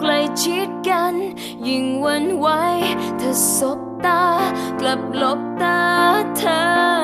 ใกล้ชิดกัน ยิ่งหวันไหวเธอสบตากลับหลบตาเธอ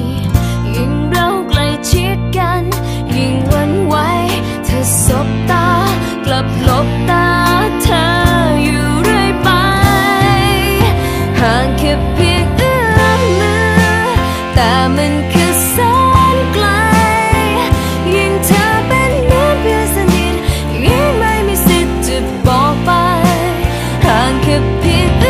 could pick